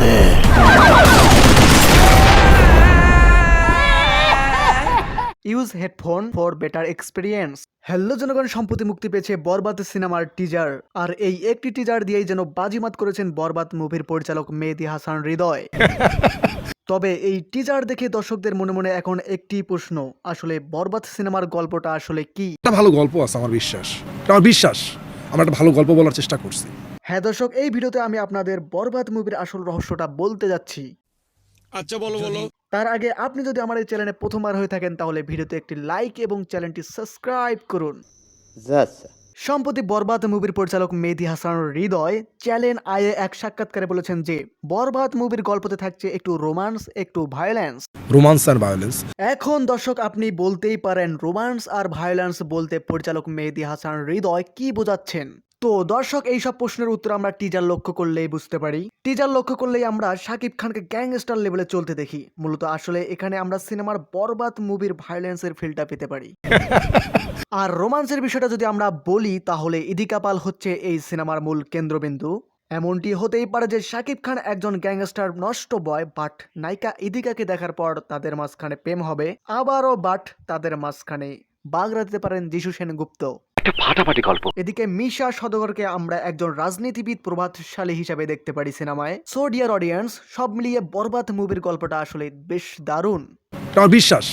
They use headphone for better experience hello জনগণ সম্প্রতি মুক্তি পেয়েছে বরবাদ সিনেমার টিজার আর এই একটি টিজার দিয়েই যেন বাজিমাত করেছেন বরবাদ মুভির পরিচালক মেহেদি হাসান হৃদয়। তবে এই টিজার দেখে দর্শকদের মনে মনে এখন একটি প্রশ্ন আসলে বরবাদ সিনেমার গল্পটা আসলে কি? একটা ভালো গল্প আছে আমার বিশ্বাস। আমার বিশ্বাস। আমরা একটা ভালো গল্প বলার চেষ্টা করছি। হ্যাঁ দর্শক এই ভিডিওতে আমি আপনাদের বরবাদ মুভির আসল রহস্যটা বলতে যাচ্ছি। আচ্ছা বলো বলো। তার আগে আপনি যদি আমার এই চ্যানেলে প্রথমবার হয়ে থাকেন তাহলে ভিডিওতে একটি লাইক এবং চ্যানেলটি সাবস্ক্রাইব করুন। সম্প্রতি বরবাদ মুভির পরিচালক মেহেদি হাসান হৃদয় চ্যানেল আয়ে এক সাক্ষাৎকারে বলেছেন যে বরবাদ মুভির গল্পতে থাকছে একটু রোমান্স একটু ভায়োলেন্স রোমান্স আর ভায়োলেন্স এখন দর্শক আপনি বলতেই পারেন রোমান্স আর ভায়োলেন্স বলতে পরিচালক মেহেদি হাসান হৃদয় কি বোঝাচ্ছেন? তো দর্শক এইসব প্রশ্নের উত্তর আমরা টিজার লক্ষ্য করলেই বুঝতে পারি। টিজার লক্ষ্য করলেই আমরা শাকিব খানকে গ্যাংস্টার লেভেলে চলতে দেখি। মূলত আসলে এখানে আমরা সিনেমার বরবাদ মুভির ভায়োলেন্সের ফিলটা পেতে পারি। আর রোমান্সের বিষয়টা যদি আমরা বলি তাহলে ইদিকা পাল হচ্ছে এই সিনেমার মূল কেন্দ্রবিন্দু। এমনটি হতেই পারে যে শাকিব খান একজন গ্যাংস্টার নষ্ট বয় বাট নায়িকা ইদিকাকে দেখার পর তাদের মাঝখানে প্রেম হবে। আবারও বাট তাদের মাঝখানে বাগড়া দিতে পারেন যিশু সেনগুপ্ত। এদিকে মিশা সদগরকে আমরা একজন রাজনীতিবিদ প্রভাবশালী হিসাবে দেখতে পারি সিনেমায়। সো ডিয়ার অডিয়েন্স সব মিলিয়ে বরবাদ মুভির গল্পটা আসলে বেশ দারুণ। আমার বিশ্বাস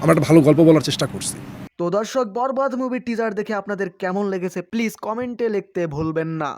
আমরা একটা ভালো গল্প বলার চেষ্টা করছি। তো দর্শক বরবাদ মুভির টিজার দেখে আপনাদের কেমন লেগেছে প্লিজ কমেন্টে লিখতে ভুলবেন না।